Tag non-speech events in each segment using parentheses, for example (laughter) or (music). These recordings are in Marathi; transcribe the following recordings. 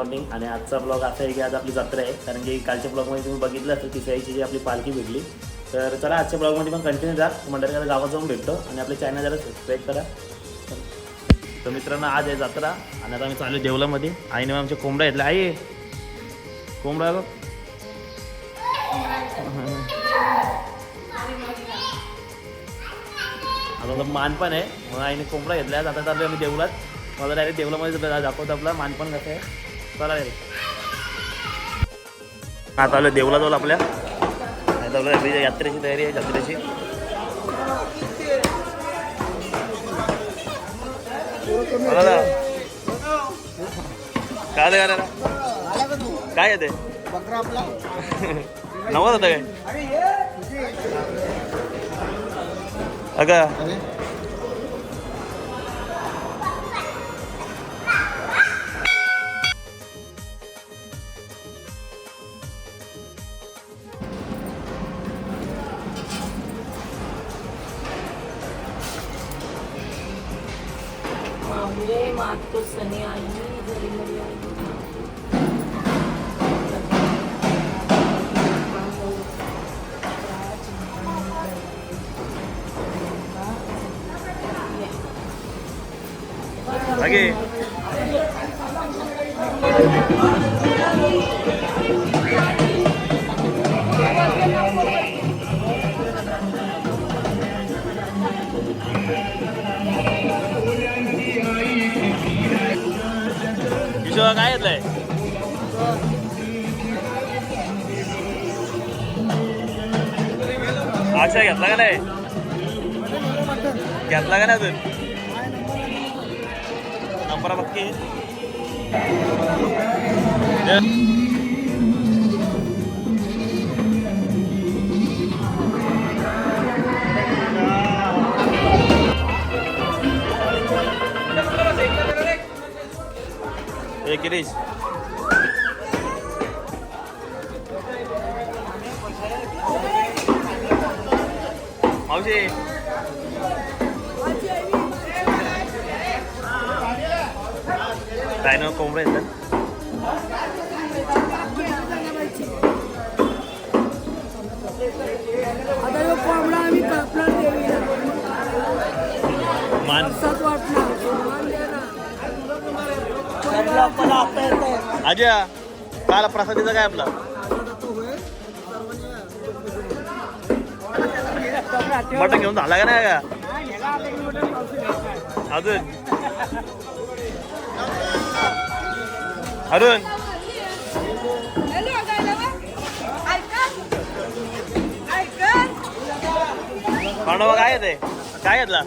मॉर्निंग आणि आजचा ब्लॉग असा आहे की आज आपली जत्रा आहे. कारण की कालच्या ब्लॉगमध्ये तुम्ही बघितलं असेल की साईची जी आपली पालखी भेटली. तर चला आजच्या ब्लॉगमध्ये पण कंटिन्यू जा. मंडळी गावात जाऊन भेटतो आणि आपल्या चॅनल जरा सबस्क्राईब करा. तर मित्रांनो आज आहे जत्रा आणि आता आम्ही चालू आहे देवलामध्ये. आईने आमच्या कोंबड्या घेतला आई कोंबडा बघ. आता मान पण आहे. मग आईने कोंबडा घेतला आता चालू आम्ही देवलात. मला डायरेक्ट देवलामध्ये दाखवतो आपला. मानपण कसं आहे. चला रे आता आलो देवला जाऊ आपल्या. यात्रेची तयारी आहे ना. काय दे काय आहे ते? बकरा आपला नवत होतं काय? अगं मामले मातो सने आई घरी मरी आई अगे अच्छा घेतला का नाही? घेतला का नाही अजून? नंबर बघकी ए गिरीश मावशी काय ना कोंबडे येतात आता ह्यो कोंबडा आम्ही कापणार देवीला मान. प्रसाद वाटणार मान देणार. अजय काल प्रसादीचा काय आपला? मटण घेऊन झाला का नाही का? अजून. अरुण. पांडवा काय येते काय घेतला?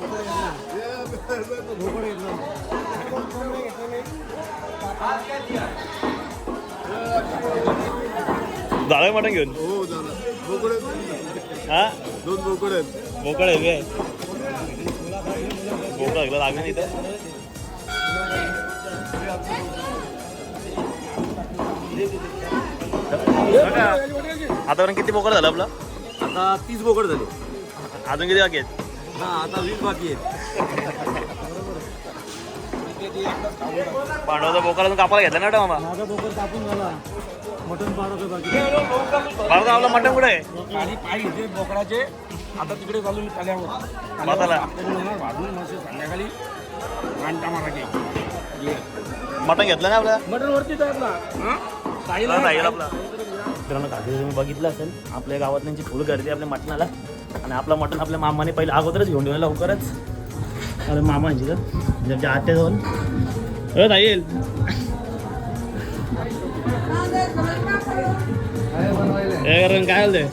झालं मटण घेऊन? हो? बोकडे दोन बोकडे मोकळ आहे बे मोकळ लागलं लागलं इथं. आतापर्यंत किती बोकड झालं आपलं? आता तीस बोकड झाले. अजून किती बाकी आहेत? हा आता वीस बाकी आहेत. पांडवाचा बोकड अजून कापायला घेतला ना वाटतं मामा? माझा बोकड कापून झाला. आपला मटण कुठे आहे? आणि पाय घेते बोकडाचे आता तिकडे भाजून मस्त संध्याकाळी घंटा मारा मटण घेतलं ना आपलं? मटण वरतीच आहे आपला. हा? साईला हा, साईला आपला. मित्रांनो काकी तुम्ही बघितलं असेल आपल्या गावात त्यांची फुल गर्दी आपल्या मटणाला आणि आपलं मटण आपल्या मामाने पहिले अगोदरच घेऊन ठेवलं लवकरच. अरे मामांची तर. म्हणजे आत्या जाऊन. अरे ताई येईल हे कारण काय आलं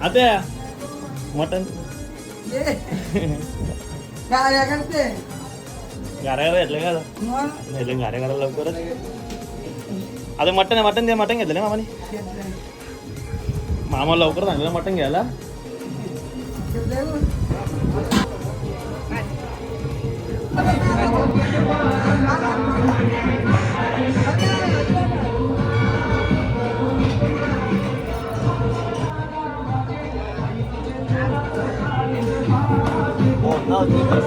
आत्या मटण गाऱ्या घेतलं का घेतलं गाऱ्या करा लवकरच आता मटन आहे मटन द्या मटन घेतलं ना मामाने मामा लवकर सांगितलं मटन घ्यायला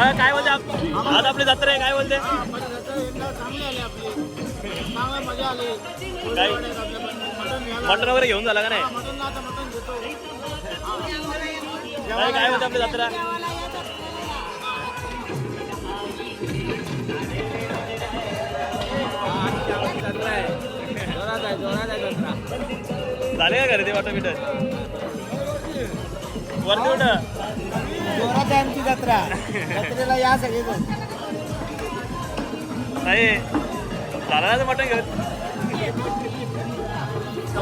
काय काय बोलते आप- आज आपली जत्रा आहे काय बोलते? काय? मटण वगैरे घेऊन झाला का नाही? काय काय बोलते आपली जत्रा? झाले का घरी ते वाटत बिटत वरती कुठं जत्रा जत्रेला या सगळेजण. नाही झालं ना ते मटण घेऊन.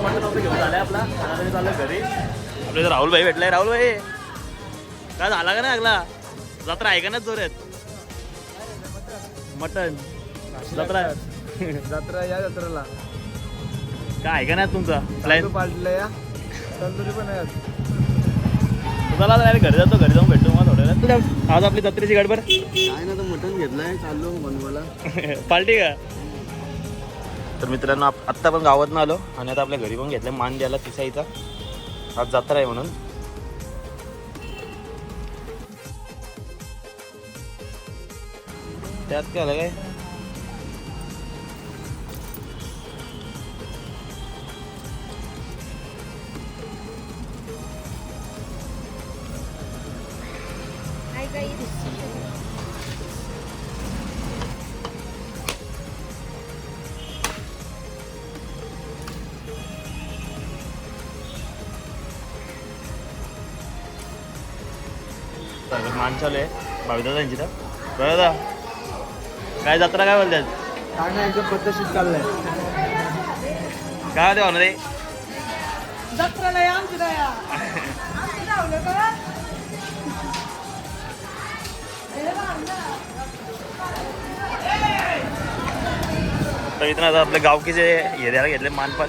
मटण घेऊन झालंय आपला चाललोय घरी इथं राहुल भाई भेटलाय राहुल भाई काय झाला का नाही लागला जत्रा आहे का नाही जोरात? मटण. जत्रा. जत्रा या जत्रेला. काय आहे का नाही तुमचा? प्लॅन या. तंदुरी पण आहे. चला आता घरी जातो घरी जाऊन भेटतो मग थोड्या वेळात. आज आपली जत्रेची गडबड. (laughs) काय ना तर मटण घेतलंय चाललो बनवायला. पार्टी का? तर मित्रांनो आप- आत्ता पण गावात आलो आणि आता आपल्या घरी पण घेतलं मान द्यायला तिसाईचा आज जत्रा आहे म्हणून. त्यात काय आलं काय? मान चालू आहे भाविदा यांची तर. बरं काय जत्रा काय बोलतात काय नाही एकदम पद्धतशीर चाललंय. काय होते होणार रे? जत्रेला या आमची नाही. (laughs) तर इथं आता आपले गावकीचे हे द्यायला घेतले मानपान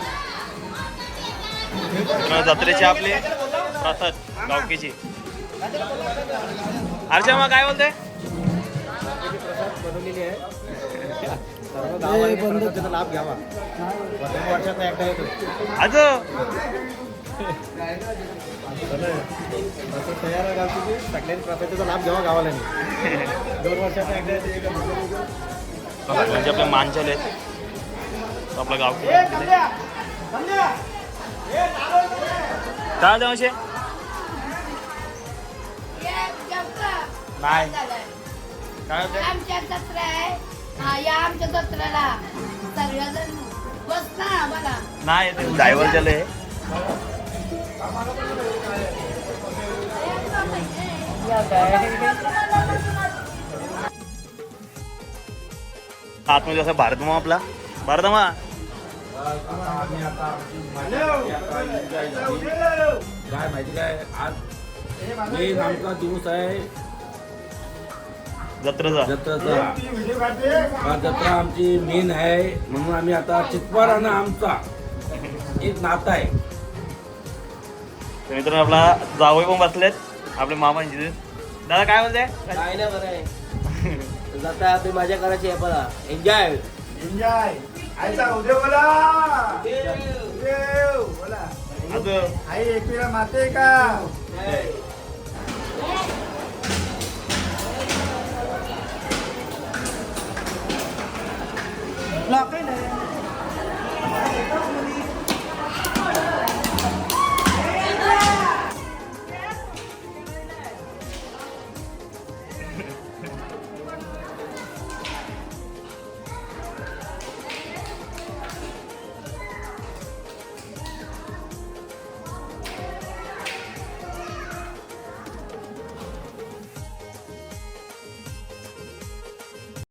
इथनं जत्रेची आपली प्रसाद गावकीची. अर्चना मग काय बोलते लाभ घ्यावा. वर्षाचा एकदा येतो आज असं तयार आहे गावची की सगळ्यांनी प्रसादाचा लाभ घ्यावा गावाला दोन वर्षाचा एकदा येते म्हणजे आपले मान चालू आहेत. आपलं गाव काय देवाशे नाही. काय आमच्या जत्रा आहे. हा या आमच्या जत्रेला सगळेजण बस ना बघा नाही ते ड्रायव्हर चालू आहे. आतमध्ये असं भारतमा आपला. भारतमा काय माहिती काय आज मेन आमचा दिवस आहे. जत्रेचा. जत्राचा. हा जत्रा आमची मेन आहे. म्हणून आम्ही आता चितपारानं आमचा एक नाता आहे. मित्रांनो आपला जावई पण बसलेत. आपले मामांची दादा काय बोलते काय नाही बरं आहे. जत्रा आपली मजा करायची आहे बघा एन्जॉय एन्जॉय अजून आई एकविरा माते का?